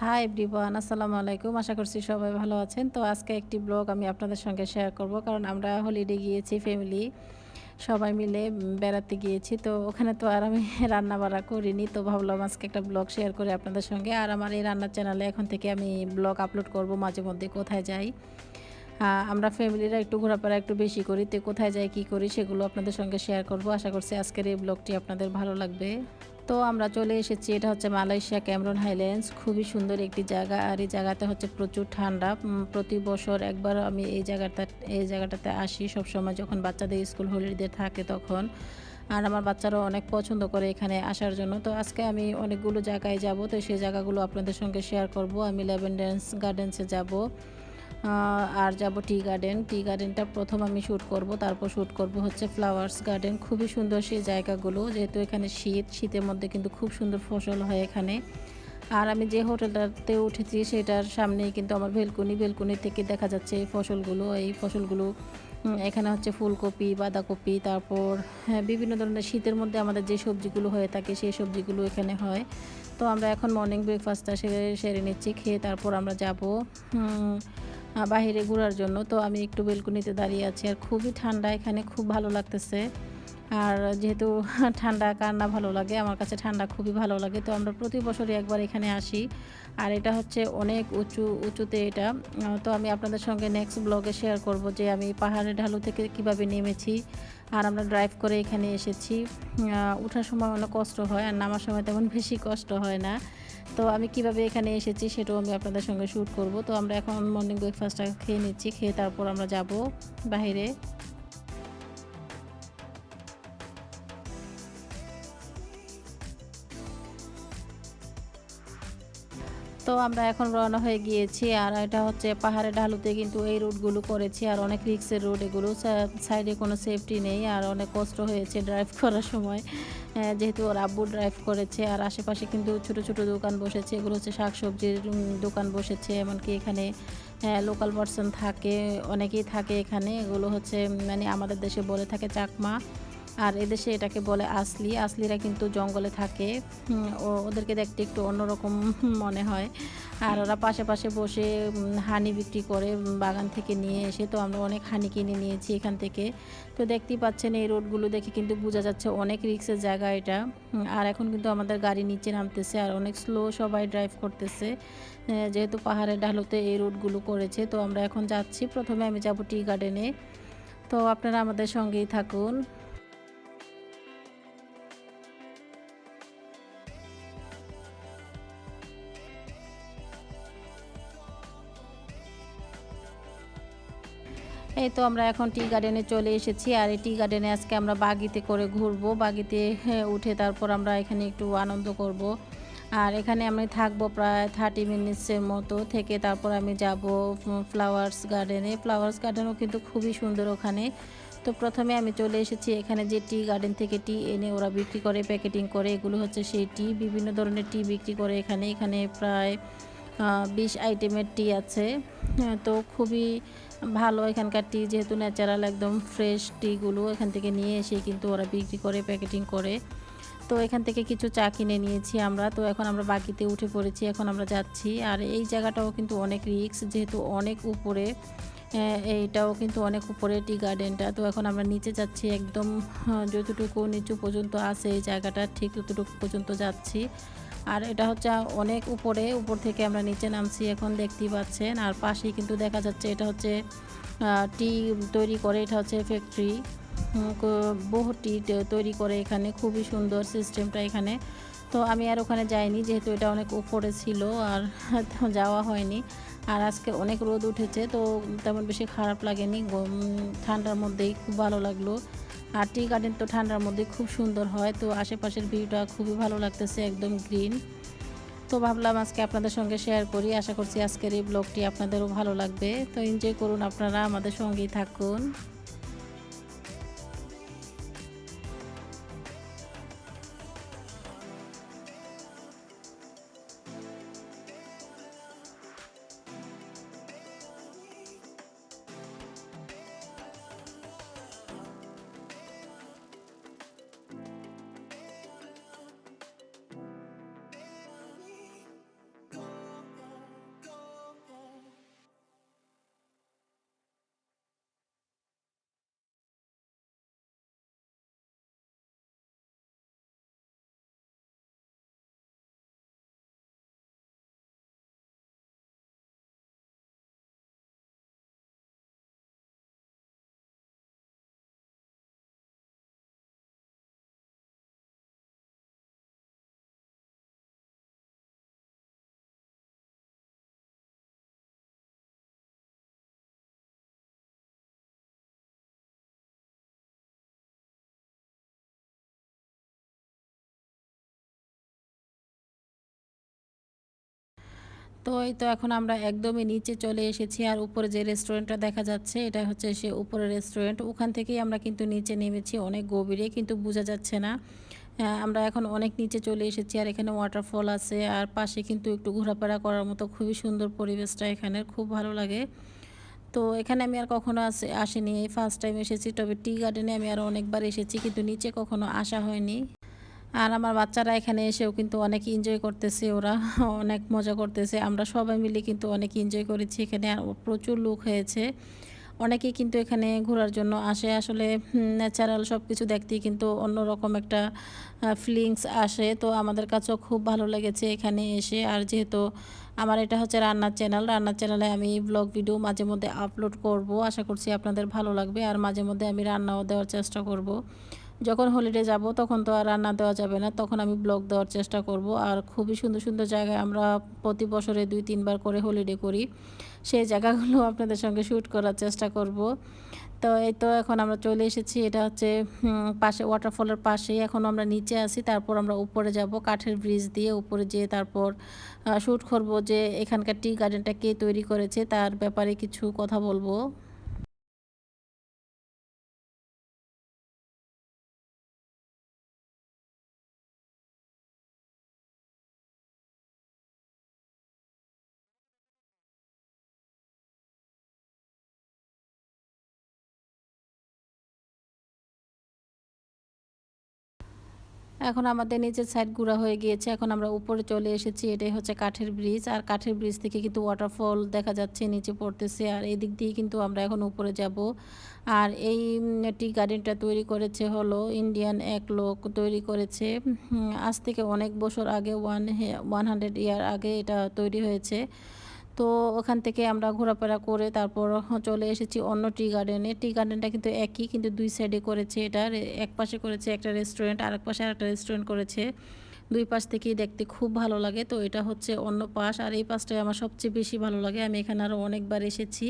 Hi everyone আসসালামু আলাইকুম। আশা করছি সবাই ভালো আছেন। তো আজকে একটি ব্লগ আমি আপনাদের সঙ্গে শেয়ার করব কারণ আমরা হলিডে গিয়েছি ফ্যামিলি সবাই মিলে বেড়াতে গিয়েছি। তো ওখানে তো আর আমি রান্না বাড়া করিনি, তো ভাবলাম আজকে একটা ব্লগ শেয়ার করে আপনাদের সঙ্গে। আর আমার এই রান্নার চ্যানেলে এখন থেকে আমি ব্লগ আপলোড করব মাঝে মধ্যে কোথায় যাই। আমরা ফ্যামিলিরা একটু ঘোরাফেরা একটু বেশি করি, তো কোথায় যাই, কী করি সেগুলো আপনাদের সঙ্গে শেয়ার করব। আশা করছি আজকের এই ব্লগটি আপনাদের ভালো লাগবে। তো আমরা চলে এসেছি, এটা হচ্ছে মালয়েশিয়া ক্যামরন হাইল্যান্ডস। খুবই সুন্দর একটি জায়গা আর এই জায়গাতে হচ্ছে প্রচুর ঠান্ডা। প্রতি বছর একবার আমি এই জায়গাটা, এই জায়গাটাতে আসি সবসময় যখন বাচ্চাদের স্কুল হলিডে থাকে তখন। আর আমার বাচ্চারাও অনেক পছন্দ করে এখানে আসার জন্য। তো আজকে আমি অনেকগুলো জায়গায় যাব, তো সেই জায়গাগুলো আপনাদের সঙ্গে শেয়ার করব। আমি লেভেন্ডেন্স গার্ডেন্সে যাব। আর যাব টি গার্ডেন। টি গার্ডেনটা প্রথম আমি শ্যুট করব, তারপর শ্যুট করব হচ্ছে ফ্লাওয়ার্স গার্ডেন। খুবই সুন্দর সেই জায়গাগুলো, যেহেতু এখানে শীত, শীতের মধ্যে কিন্তু খুব সুন্দর ফসল হয় এখানে। আর আমি যে হোটেলটাতে উঠেছি সেটার সামনেই কিন্তু আমার ভেলকুনি ভেলকুনি থেকে দেখা যাচ্ছে এই ফসলগুলো এই ফসলগুলো এখানে হচ্ছে ফুলকপি, বাঁধাকপি, তারপর হ্যাঁ বিভিন্ন ধরনের শীতের মধ্যে আমাদের যে সবজিগুলো হয়ে থাকে সেই সবজিগুলো এখানে হয়। তো আমরা এখন মর্নিং ব্রেকফাস্টটা সেরে সেরে নিচ্ছি, খেয়ে তারপর আমরা যাব বাহিরে ঘোরার জন্য। তো আমি একটু বেলকুনিতে দাঁড়িয়ে আছি আর খুবই ঠান্ডা এখানে, খুব ভালো লাগতেছে। আর যেহেতু ঠান্ডা, কার না ভালো লাগে, আমার কাছে ঠান্ডা খুবই ভালো লাগে। তো আমরা প্রতি বছরই একবার এখানে আসি। আর এটা হচ্ছে অনেক উঁচু, উঁচুতে এটা। তো আমি আপনাদের সঙ্গে নেক্সট ব্লগে শেয়ার করব যে আমি পাহাড়ের ঢালু থেকে কীভাবে নেমেছি। আর আমরা ড্রাইভ করে এখানে এসেছি। ওঠার সময় অনেক কষ্ট হয় আর নামার সময় তেমন বেশি কষ্ট হয় না। তো আমি কীভাবে এখানে এসেছি সেটাও আমি আপনাদের সঙ্গে শ্যুট করব। তো আমরা এখন মর্নিং ব্রেকফাস্টটা খেয়ে নিচ্ছি, খেয়ে তারপর আমরা যাব বাহিরে। তো আমরা এখন রওনা হয়ে গিয়েছি আর এটা হচ্ছে পাহাড়ে ঢালুতে কিন্তু এই রুটগুলো করেছি আর অনেক রিক্সের রোড এগুলো সাইডে কোনো সেফটি নেই আর অনেক কষ্ট হয়েছে ড্রাইভ করার সময়। যেহেতু ওর আব্বু ড্রাইভ করেছে আর আশেপাশে কিন্তু ছোট ছোট দোকান বসেছে। এগুলো হচ্ছে শাকসবজির দোকান বসেছে। এমনকি এখানে লোকাল পার্সন থাকে, অনেকেই থাকে এখানে। এগুলো হচ্ছে মানে আমাদের দেশে বলে থাকে চাকমা। আর এদেশে এটাকে বলে আসলি। আসলিরা কিন্তু জঙ্গলে থাকে। ওদেরকে দেখতে একটু অন্যরকম মনে হয়। আর ওরা পাশে পাশে বসে হানি বিক্রি করে বাগান থেকে নিয়ে এসে তো আমরা অনেক হানি কিনে নিয়েছি এখান থেকে। তো দেখতেই পাচ্ছেন এই রোডগুলো দেখে কিন্তু বোঝা যাচ্ছে অনেক রিক্সের জায়গা এটা। আর এখন কিন্তু আমাদের গাড়ি নিচে নামতেছে আর অনেক স্লো সবাই ড্রাইভ করতেছে। যেহেতু পাহাড়ের ঢালুতে এই রোডগুলো করেছে, তো আমরা এখন যাচ্ছি। প্রথমে আমি যাব টি গার্ডেনে। তো আপনারা আমাদের সঙ্গেই থাকুন। এই তো আমরা এখন টি গার্ডেনে চলে এসেছি আর এই টি গার্ডেনে আজকে আমরা বাগিতে করে ঘুরবো। বাগিতে হ্যাঁ, উঠে তারপর আমরা এখানে একটু আনন্দ করব। আর এখানে আমি থাকব প্রায় থার্টি মিনিটসের মতো থেকে তারপর আমি যাব ফ্লাওয়ার্স গার্ডেনে ফ্লাওয়ার্স গার্ডেনও কিন্তু খুবই সুন্দর ওখানে। তো প্রথমে আমি চলে এসেছি এখানে যে টি গার্ডেন থেকে টি এনে ওরা বিক্রি করে প্যাকেটিং করে এগুলো হচ্ছে সেই টি বিভিন্ন ধরনের টি বিক্রি করে এখানে। এখানে প্রায় বিশ আইটেমের টি আছে। হ্যাঁ, তো খুবই ভালো এখানকার টি যেহেতু ন্যাচারাল একদম ফ্রেশ টিগুলো এখান থেকে নিয়ে এসে কিন্তু ওরা বিক্রি করে প্যাকেটিং করে। তো এখান থেকে কিছু চা কিনে নিয়েছি আমরা। তো এখন আমরা বাকিতে উঠে পড়েছি, এখন আমরা যাচ্ছি। আর এই জায়গাটাও কিন্তু অনেক রিক্স যেহেতু অনেক উপরে এইটাও কিন্তু অনেক উপরে টি গার্ডেনটা তো এখন আমরা নিচে যাচ্ছি, একদম যতটুকু নিচু পর্যন্ত আছে এই জায়গাটা, ঠিক ততটুকু পর্যন্ত যাচ্ছি। আর এটা হচ্ছে অনেক উপরে, উপর থেকে আমরা নিচে নামছি এখন দেখতেই পাচ্ছেন। আর পাশেই কিন্তু দেখা যাচ্ছে এটা হচ্ছে টি তৈরি করে, এটা হচ্ছে ফ্যাক্টরি বহু টি তৈরি করে এখানে, খুবই সুন্দর সিস্টেমটা এখানে। তো আমি আর ওখানে যাইনি, যেহেতু এটা অনেক উপরে ছিল আর যাওয়া হয়নি। আর আজকে অনেক রোদ উঠেছে, তো তেমন বেশি খারাপ লাগেনি। ঠান্ডার মধ্যেই খুব ভালো লাগল। আর টি গার্ডেন তো ঠান্ডার মধ্যে খুব সুন্দর হয়, তো আশেপাশের ভিউটা খুবই ভালো লাগতেছে, একদম গ্রিন। তো ভাবলাম আজকে আপনাদের সঙ্গে শেয়ার করি, আশা করছি আজকের এই ব্লগটি আপনাদেরও ভালো লাগবে। তো এনজয় করুন আপনারা, আমাদের সঙ্গেই থাকুন। তো এই তো এখন আমরা একদমই নিচে চলে এসেছি আর উপরে যে রেস্টুরেন্টটা দেখা যাচ্ছে, এটা হচ্ছে সে উপরে রেস্টুরেন্ট। ওখান থেকেই আমরা কিন্তু নিচে নেমেছি অনেক গভীরে, কিন্তু বোঝা যাচ্ছে না। আমরা এখন অনেক নিচে চলে এসেছি আর এখানে ওয়াটারফল আছে, আর পাশে কিন্তু একটু ঘোরাফেরা করার মতো খুবই সুন্দর পরিবেশটা এখানে, খুব ভালো লাগে। তো এখানে আমি আর কখনো আসে, আসিনি ফার্স্ট টাইম এসেছি, তবে টি গার্ডেনে আমি আর অনেকবার এসেছি, কিন্তু নিচে কখনো আসা হয়নি। আর আমার বাচ্চারা এখানে এসেও কিন্তু অনেক এনজয় করতেছে, ওরা অনেক মজা করতেছে। আমরা সবাই মিলে কিন্তু অনেক এনজয় করেছি এখানে, আর প্রচুর লোক হয়েছে। অনেকেই কিন্তু এখানে ঘোরার জন্য আসে। আসলে ন্যাচারাল সব কিছু দেখতেই কিন্তু অন্যরকম একটা ফিলিংস আসে। তো আমাদের কাছেও খুব ভালো লেগেছে এখানে এসে। আর যেহেতু আমার এটা হচ্ছে রান্নার চ্যানেল রান্নার চ্যানেলে আমি ব্লগ ভিডিও মাঝে মধ্যে আপলোড করব। আশা করছি আপনাদের ভালো লাগবে। আর মাঝে মধ্যে আমি রান্নাও দেওয়ার চেষ্টা করব। যখন হলিডে যাব, তখন তো আর রান্না দেওয়া যাবে না। তখন আমি ব্লগ দেওয়ার চেষ্টা করব। আর খুবই সুন্দর সুন্দর জায়গায় আমরা প্রতি বছরে দুই, তিনবার করে হলিডে করি। সেই জায়গাগুলো আপনাদের সঙ্গে শ্যুট করার চেষ্টা করব। তো এই তো এখন আমরা চলে এসেছি। এটা হচ্ছে পাশে ওয়াটারফলের পাশেই। এখন আমরা নিচে আসি তারপর আমরা উপরে যাব। কাঠের ব্রিজ দিয়ে উপরে যেয়ে তারপর শ্যুট করব যে এখানকার টি গার্ডেনটা কে তৈরি করেছে, তার ব্যাপারে কিছু কথা বলব। এখন আমাদের নিচের সাইড ঘোরা হয়ে গিয়েছে। এখন আমরা উপরে চলে এসেছি। এটাই হচ্ছে কাঠের ব্রিজ আর কাঠের ব্রিজ থেকে কিন্তু ওয়াটারফল দেখা যাচ্ছে, নিচে পড়তেছে। আর এই দিক দিয়ে কিন্তু আমরা এখন উপরে যাব। আর এই টি গার্ডেনটা তৈরি করেছে হলো ইন্ডিয়ান এক লোক। তৈরি করেছে আজ থেকে অনেক বছর আগে ওয়ান ওয়ান হান্ড্রেড ইয়ার আগে এটা তৈরি হয়েছে। তো ওখান থেকে আমরা ঘোরাফেরা করে তারপর চলে এসেছি অন্য টি গার্ডেনে। টি গার্ডেনটা কিন্তু একই, কিন্তু দুই সাইডে করেছে এটা। এক পাশে করেছে একটা রেস্টুরেন্ট আর এক পাশে আরেকটা রেস্টুরেন্ট করেছে। দুই পাশ থেকেই দেখতে খুব ভালো লাগে। তো এটা হচ্ছে অন্য পাশ, আর এই পাশটাই আমার সবচেয়ে বেশি ভালো লাগে। আমি এখানে আরও অনেকবার এসেছি।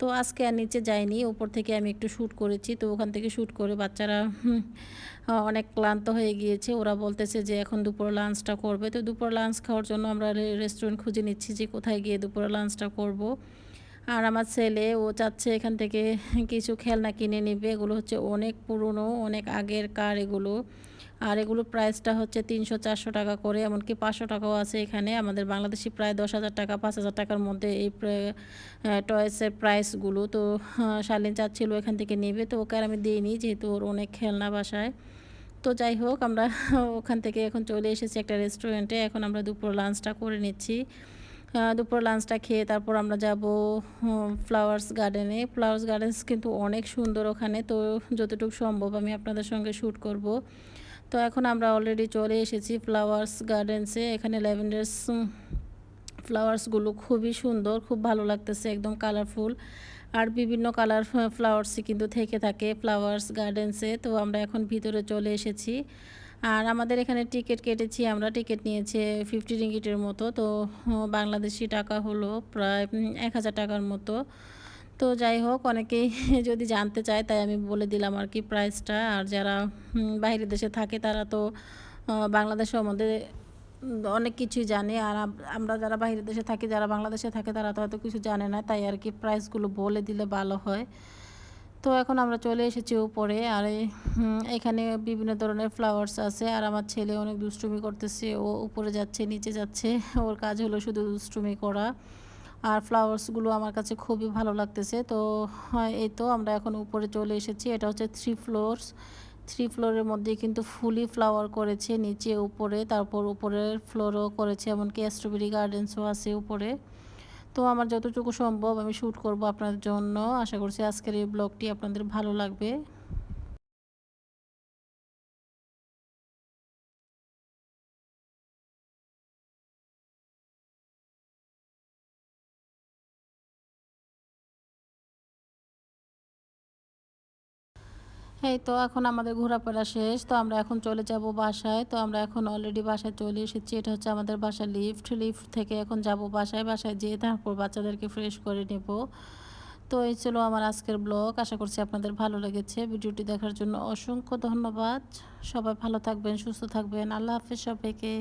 তো আজকে আর নিচে যাইনি, ওপর থেকে আমি একটু শ্যুট করেছি। তো ওখান থেকে শ্যুট করে বাচ্চারা অনেক ক্লান্ত হয়ে গিয়েছে। ওরা বলতেছে যে এখন দুপুর লাঞ্চটা করবে। তো দুপুর লাঞ্চ খাওয়ার জন্য আমরা রেস্টুরেন্ট খুঁজে নিচ্ছি যে কোথায় গিয়ে দুপুর লাঞ্চটা করব। আর আমার ছেলে, ও চাচ্ছে এখান থেকে কিছু খেলনা কিনে নেবে। এগুলো হচ্ছে অনেক পুরনো, অনেক আগের কার এগুলো। আর এগুলো প্রাইসটা হচ্ছে তিনশো চারশো টাকা করে, এমনকি পাঁচশো টাকাও আছে এখানে। আমাদের বাংলাদেশি প্রায় দশ হাজার টাকা, পাঁচ হাজার টাকার মধ্যে এই টয়েসের প্রাইসগুলো তো শালিন চাচ্ছিল এখান থেকে নেবে, তো ওকে আর আমি দিইনি যেহেতু ওর অনেক খেলনা বাসায়। তো যাই হোক, আমরা ওখান থেকে এখন চলে এসেছি একটা রেস্টুরেন্টে এখন আমরা দুপুর লাঞ্চটা করে নিচ্ছি। দুপুর লাঞ্চটা খেয়ে তারপর আমরা যাব ফ্লাওয়ার্স গার্ডেনে ফ্লাওয়ার্স গার্ডেন্স কিন্তু অনেক সুন্দর ওখানে, তো যতটুকু সম্ভব আমি আপনাদের সঙ্গে শ্যুট করব। তো এখন আমরা অলরেডি চলে এসেছি ফ্লাওয়ার্স গার্ডেন্সে এখানে ল্যাভেন্ডার্স ফ্লাওয়ার্সগুলো খুবই সুন্দর, খুব ভালো লাগতেছে, একদম কালারফুল আর বিভিন্ন কালার ফ্লাওয়ার্সই কিন্তু থেকে থাকে ফ্লাওয়ার্স গার্ডেন্সে তো আমরা এখন ভিতরে চলে এসেছি। আর আমাদের এখানে টিকিট কেটেছি আমরা। টিকিট নিয়েছি ফিফটি রিঙ্গিটের মতো। তো, বাংলাদেশি টাকা হলো প্রায় এক হাজার টাকার মতো। তো যাই হোক, অনেকেই যদি জানতে চায়, তাই আমি বলে দিলাম আর কি প্রাইসটা আর যারা বাইরের দেশে থাকে, তারা তো বাংলাদেশ সম্বন্ধে অনেক কিছুই জানে। আর আমরা যারা বাইরের দেশে থাকি, যারা বাংলাদেশে থাকে, তারা তো হয়তো কিছু জানে না। তাই আর কি প্রাইসগুলো বলে দিলে ভালো হয়। তো এখন আমরা চলে এসেছি উপরে। আর এখানে বিভিন্ন ধরনের ফ্লাওয়ার্স আছে। আর আমার ছেলে অনেক দুষ্টুমি করতেছে। ও উপরে যাচ্ছে, নিচে যাচ্ছে। ওর কাজ হলো শুধু দুষ্টুমি করা। আর ফ্লাওয়ার্সগুলো আমার কাছে খুবই ভালো লাগতেছে। তো এই তো আমরা এখন উপরে চলে এসেছি। এটা হচ্ছে থ্রি ফ্লোরস থ্রি ফ্লোরের মধ্যে কিন্তু ফুলি ফ্লাওয়ার করেছে, নিচে উপরে, তারপর উপরের ফ্লোরও করেছে, এমনকি স্ট্রবেরি গার্ডেন্সও আছে উপরে। তো আমার যতটুকু সম্ভব আমি শ্যুট করব আপনার জন্য। আশা করছি আজকের এই ব্লগটি আপনাদের ভালো লাগবে। এই তো এখন আমাদের ঘোরাফেরা শেষ। তো আমরা এখন চলে যাব বাসায়। তো আমরা এখন অলরেডি বাসায় চলে এসেছি। এটা হচ্ছে আমাদের বাসার লিফট লিফট থেকে এখন যাব বাসায়। বাসায় যেয়ে তারপর বাচ্চাদেরকে ফ্রেশ করে নেব। তো এই ছিল আমার আজকের ব্লগ আশা করছি আপনাদের ভালো লেগেছে। ভিডিওটি দেখার জন্য অসংখ্য ধন্যবাদ। সবাই ভালো থাকবেন, সুস্থ থাকবেন। আল্লাহ হাফেজ সবাইকে।